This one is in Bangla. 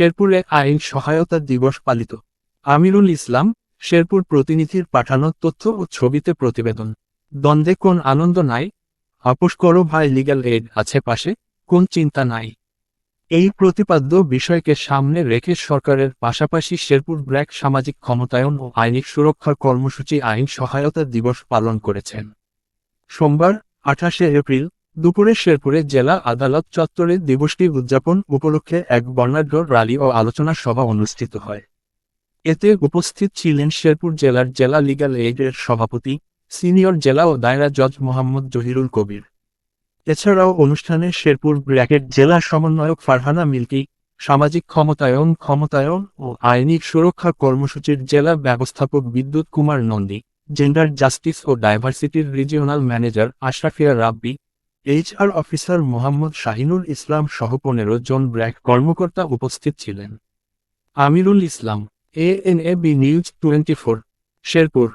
শেরপুরে আইন সহায়তা দিবস পালিত। আমিরুল ইসলাম, শেরপুর প্রতিনিধির পাঠানো তথ্য ও ছবিতে প্রতিবেদন। দ্বন্দ্বে কোন আনন্দ নাই? আপোষ করো ভাই লিগ্যাল এড আছে পাশে, কোন চিন্তা নাই? এই প্রতিপাদ্য বিষয়কে সামনে রেখে সরকারের পাশাপাশি শেরপুর ব্র্যাক সামাজিক ক্ষমতায়ন ও আইনিক সুরক্ষার কর্মসূচি আইন সহায়তা দিবস পালন করেছেন। সোমবার, আঠাশে এপ্রিল দুপুরে শেরপুরে জেলা আদালত চত্বরে দিবসটি উদযাপন উপলক্ষে এক বর্ণাঢ্য র্যালি ও আলোচনা সভা অনুষ্ঠিত হয়। এতে উপস্থিত ছিলেন শেরপুর জেলার জেলা লিগাল এইডের সভাপতি, সিনিয়র জেলা ও দায়রা জজ মোহাম্মদ জহিরুল কবির। এছাড়াও অনুষ্ঠানে শেরপুর ব্র্যাকেট জেলা সমন্বয়ক ফারহানা মিল্কি, সামাজিক ক্ষমতায়ন ক্ষমতায়ন ও আইনিক সুরক্ষা কর্মসূচির জেলা ব্যবস্থাপক বিদ্যুৎ কুমার নন্দী, জেন্ডার জাস্টিস ও ডাইভার্সিটির regional manager Ashrafia Rabbi HR officer Mohammad Shahinul Islam সহ পনেরো জন ব্র্যাক কর্মকর্তা উপস্থিত ছিলেন। Amirul Islam A N A B news twenty four Sherpur.